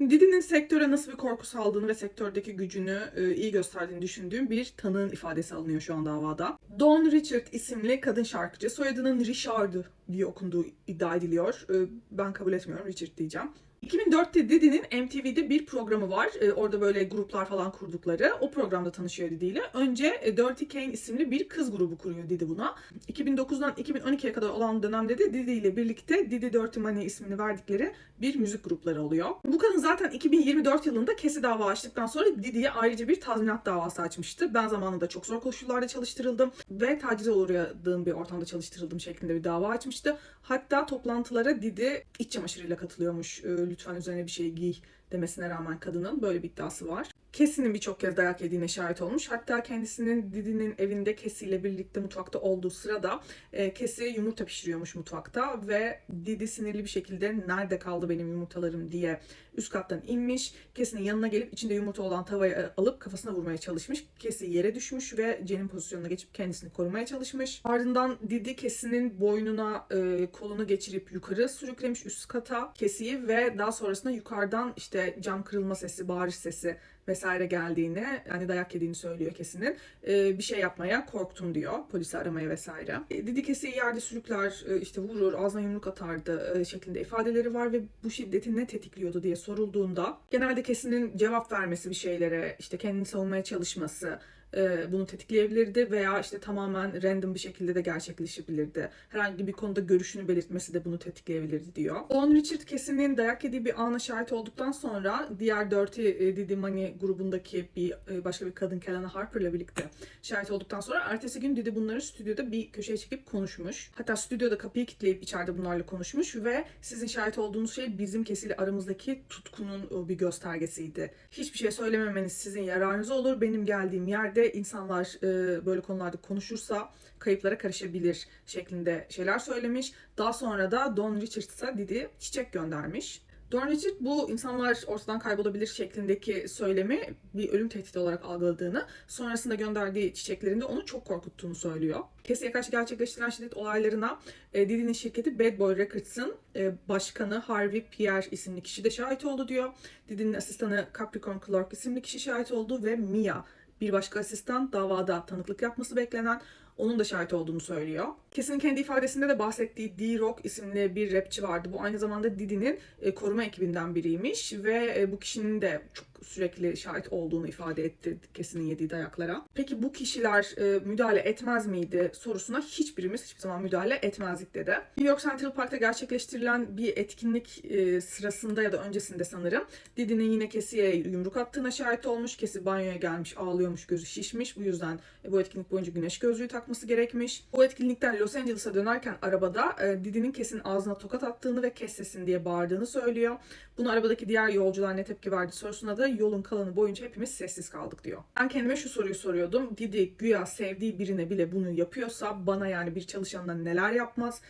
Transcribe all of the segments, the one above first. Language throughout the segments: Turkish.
Didi'nin sektöre nasıl bir korku saldığını ve sektördeki gücünü e, iyi gösterdiğini düşündüğüm bir tanığın ifadesi alınıyor şu an davada. Dawn Richard isimli kadın şarkıcı soyadının Richard'ı diye okunduğu iddia ediliyor. E, ben kabul etmiyorum Richard diyeceğim. 2004'te Didi'nin MTV'de bir programı var. E, orada böyle gruplar falan kurdukları. O programda tanışıyor Didi ile. Önce e, Dirty Kane isimli bir kız grubu kuruyor Didi buna. 2009'dan 2012'ye kadar olan dönemde de Didi ile birlikte Didi Dirty Money ismini verdikleri bir müzik grupları oluyor. Bu kadın zaten 2024 yılında kesi dava açtıktan sonra Didi'ye ayrıca bir tazminat davası açmıştı. Ben zamanında çok zor koşullarda çalıştırıldım ve tacize uğradığım bir ortamda çalıştırıldım şeklinde bir dava açmıştı. Hatta toplantılara Didi iç çamaşırıyla katılıyormuş. Lütfen üzerine bir şey giy demesine rağmen kadının böyle bir iddiası var. Kesinin birçok kez dayak yediğine şahit olmuş. Hatta kendisinin Didi'nin evinde Kesi ile birlikte mutfakta olduğu sırada e, Kesi yumurta pişiriyormuş mutfakta ve Didi sinirli bir şekilde nerede kaldı benim yumurtalarım diye üst kattan inmiş. Kesi'nin yanına gelip içinde yumurta olan tavayı e, alıp kafasına vurmaya çalışmış. Kesi yere düşmüş ve Cenin pozisyonuna geçip kendisini korumaya çalışmış. Ardından Didi Kesi'nin boynuna e, kolunu geçirip yukarı sürüklemiş üst kata Kesi'yi ve daha sonrasında yukarıdan işte cam kırılma sesi, bağırış sesi vesaire geldiğini, yani dayak yediğini söylüyor Kesi'nin. E, bir şey yapmaya korktum diyor. Polisi aramaya vesaire. E, Didi Kesi'yi yerde sürükler, e, işte vurur, ağzına yumruk atardı e, şeklinde ifadeleri var ve bu şiddeti ne tetikliyordu diye sorulduğunda genelde Kesi'nin cevap vermesi bir şeylere, işte kendini savunmaya çalışması, e, bunu tetikleyebilirdi veya işte tamamen random bir şekilde de gerçekleşebilirdi. Herhangi bir konuda görüşünü belirtmesi de bunu tetikleyebilirdi diyor. Don Richard Kessin'in dayak yediği bir ana şahit olduktan sonra diğer Dirty e, Diddy Money grubundaki bir e, başka bir kadın Kelana Harper'la birlikte şahit olduktan sonra ertesi gün Diddy bunları stüdyoda bir köşeye çekip konuşmuş. Hatta stüdyoda kapıyı kilitleyip içeride bunlarla konuşmuş ve sizin şahit olduğunuz şey bizim kesiyle aramızdaki tutkunun bir göstergesiydi. Hiçbir şey söylememeniz sizin yararınıza olur. Benim geldiğim yerde insanlar e, böyle konularda konuşursa kayıplara karışabilir şeklinde şeyler söylemiş. Daha sonra da Don Richards'a Didi çiçek göndermiş. Don Richard bu insanlar ortadan kaybolabilir şeklindeki söylemi bir ölüm tehdidi olarak algıladığını, sonrasında gönderdiği çiçeklerinde onu çok korkuttuğunu söylüyor. Kesiye karşı gerçekleştirilen şiddet olaylarına e, Didi'nin şirketi Bad Boy Records'ın e, başkanı Harvey Pierre isimli kişi de şahit oldu diyor. Didi'nin asistanı Capricorn Clark isimli kişi şahit oldu ve Mia bir başka asistan davada tanıklık yapması beklenen onun da şahit olduğunu söylüyor. Kesin'in kendi ifadesinde de bahsettiği D-Rock isimli bir rapçi vardı. Bu aynı zamanda Didi'nin e, koruma ekibinden biriymiş ve e, bu kişinin de çok sürekli şahit olduğunu ifade etti Kesin'in yediği dayaklara. Peki bu kişiler e, müdahale etmez miydi sorusuna hiçbirimiz hiçbir zaman müdahale etmezdik dedi. New York Central Park'ta gerçekleştirilen bir etkinlik e, sırasında ya da öncesinde sanırım Didi'nin yine Kesi'ye yumruk attığına şahit olmuş. Kesi banyoya gelmiş, ağlıyormuş, gözü şişmiş. Bu yüzden e, bu etkinlik boyunca güneş gözlüğü takması gerekmiş. Bu etkinlikten Los Angeles'a dönerken arabada e, Didi'nin Kes'in ağzına tokat attığını ve kes sesin diye bağırdığını söylüyor. Bunu arabadaki diğer yolcular ne tepki verdi sorusuna da yolun kalanı boyunca hepimiz sessiz kaldık diyor. Ben kendime şu soruyu soruyordum. Didi güya sevdiği birine bile bunu yapıyorsa bana yani bir çalışanla neler yapmaz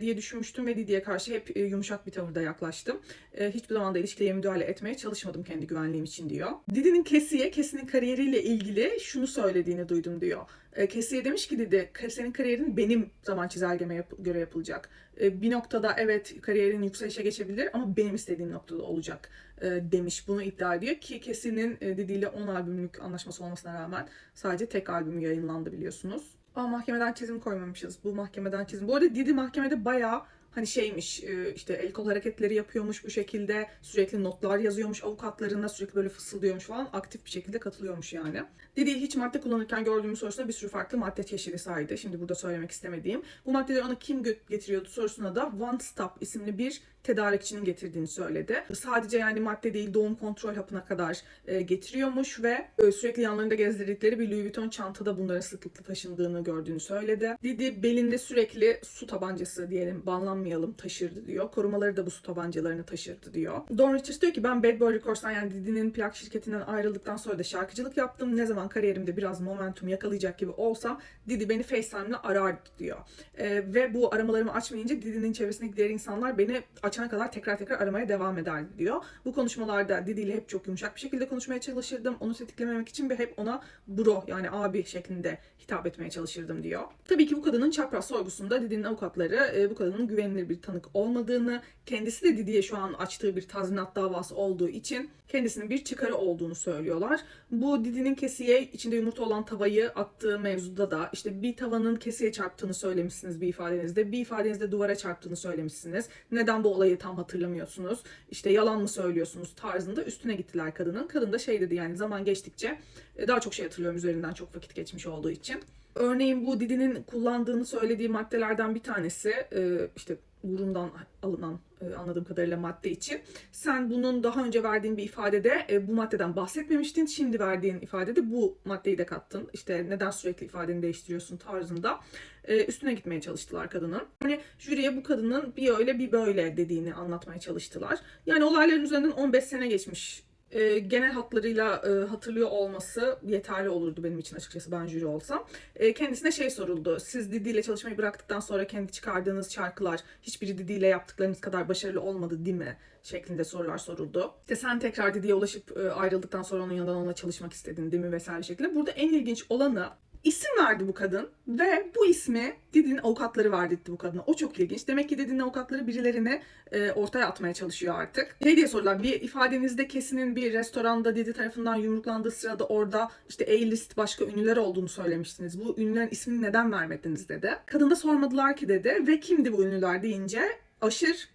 diye düşünmüştüm ve Didi'ye karşı hep e, yumuşak bir tavırda yaklaştım. E, hiçbir zaman da ilişkiye müdahale etmeye çalışmadım kendi güvenliğim için diyor. Didi'nin Kesi'ye, Kesi'nin kariyeriyle ilgili şunu söylediğini duydum diyor. E, Kesi'ye demiş ki Didi, senin kariyerin benim zaman çizelgeme yap- göre yapılacak. E, bir noktada evet kariyerin yükselişe geçebilir ama benim istediğim noktada olacak e, demiş. Bunu iddia ediyor ki Kesi'nin e, Didi ile 10 albümlük anlaşması olmasına rağmen sadece tek albüm yayınlandı biliyorsunuz. Aa mahkemeden çizim koymamışız. Bu mahkemeden çizim. Bu arada Didi mahkemede bayağı hani şeymiş e, işte el kol hareketleri yapıyormuş bu şekilde sürekli notlar yazıyormuş avukatlarına sürekli böyle fısıldıyormuş falan aktif bir şekilde katılıyormuş yani. Didi'yi hiç madde kullanırken gördüğümüz sorusuna bir sürü farklı madde çeşidi saydı. Şimdi burada söylemek istemediğim. Bu maddeleri ona kim getiriyordu sorusuna da One Stop isimli bir tedarikçinin getirdiğini söyledi. Sadece yani madde değil doğum kontrol hapına kadar e, getiriyormuş ve e, sürekli yanlarında gezdirdikleri bir Louis Vuitton çantada bunların sıklıkla taşındığını gördüğünü söyledi. Didi belinde sürekli su tabancası diyelim banlanmayalım taşırdı diyor. Korumaları da bu su tabancalarını taşırdı diyor. Don Richards diyor ki ben Bad Boy Records'tan yani Didi'nin plak şirketinden ayrıldıktan sonra da şarkıcılık yaptım. Ne zaman kariyerimde biraz momentum yakalayacak gibi olsam Didi beni FaceTime'la arardı diyor. E, ve bu aramalarımı açmayınca Didi'nin çevresindeki diğer insanlar beni aç açana kadar tekrar tekrar aramaya devam ederdi diyor. Bu konuşmalarda Didi ile hep çok yumuşak bir şekilde konuşmaya çalışırdım. Onu tetiklememek için ve hep ona bro yani abi şeklinde hitap etmeye çalışırdım diyor. Tabii ki bu kadının çapraz sorgusunda Didi'nin avukatları e, bu kadının güvenilir bir tanık olmadığını, kendisi de Didi'ye şu an açtığı bir tazminat davası olduğu için kendisinin bir çıkarı olduğunu söylüyorlar. Bu Didi'nin kesiye içinde yumurta olan tavayı attığı mevzuda da işte bir tavanın kesiye çarptığını söylemişsiniz bir ifadenizde. Bir ifadenizde duvara çarptığını söylemişsiniz. Neden bu olayı tam hatırlamıyorsunuz? İşte yalan mı söylüyorsunuz tarzında üstüne gittiler kadının. Kadın da şey dedi yani zaman geçtikçe e, daha çok şey hatırlıyorum üzerinden çok vakit geçmiş olduğu için. Örneğin bu Didi'nin kullandığını söylediği maddelerden bir tanesi e, işte burundan alınan e, anladığım kadarıyla madde için. Sen bunun daha önce verdiğin bir ifadede e, bu maddeden bahsetmemiştin. Şimdi verdiğin ifadede bu maddeyi de kattın. İşte neden sürekli ifadeni değiştiriyorsun tarzında e, üstüne gitmeye çalıştılar kadının. Hani jüriye bu kadının bir öyle bir böyle dediğini anlatmaya çalıştılar. Yani olayların üzerinden 15 sene geçmiş e, genel hatlarıyla e, hatırlıyor olması yeterli olurdu benim için açıkçası ben jüri olsam. E, kendisine şey soruldu. Siz Didi ile çalışmayı bıraktıktan sonra kendi çıkardığınız şarkılar hiçbiri Didi ile yaptıklarınız kadar başarılı olmadı değil mi? şeklinde sorular soruldu. İşte sen tekrar Didi'ye ulaşıp e, ayrıldıktan sonra onun yanından onunla çalışmak istedin değil mi vesaire şekilde. Burada en ilginç olanı isim verdi bu kadın ve bu ismi Didi'nin avukatları verdirtti bu kadına. O çok ilginç. Demek ki Didi'nin avukatları birilerini e, ortaya atmaya çalışıyor artık. Şey diye sorular bir ifadenizde kesinin bir restoranda Didi tarafından yumruklandığı sırada orada işte A-list başka ünlüler olduğunu söylemiştiniz. Bu ünlülerin ismini neden vermediniz dedi. Kadın da sormadılar ki dedi ve kimdi bu ünlüler deyince Aşır,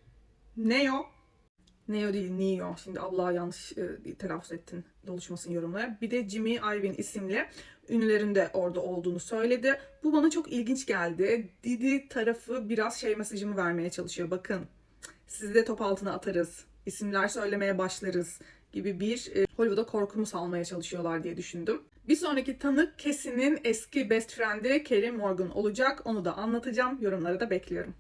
Neo, Neo değil Neo. Şimdi Allah'a yanlış e, telaffuz ettin. Doluşmasın yorumlara. Bir de Jimmy Iovine isimli ünlülerin de orada olduğunu söyledi. Bu bana çok ilginç geldi. Didi tarafı biraz şey mesajımı vermeye çalışıyor. Bakın sizi de top altına atarız. İsimler söylemeye başlarız gibi bir e, Hollywood'a korkumu salmaya çalışıyorlar diye düşündüm. Bir sonraki tanık Casey'nin eski best friend'i Kelly Morgan olacak. Onu da anlatacağım. Yorumlara da bekliyorum.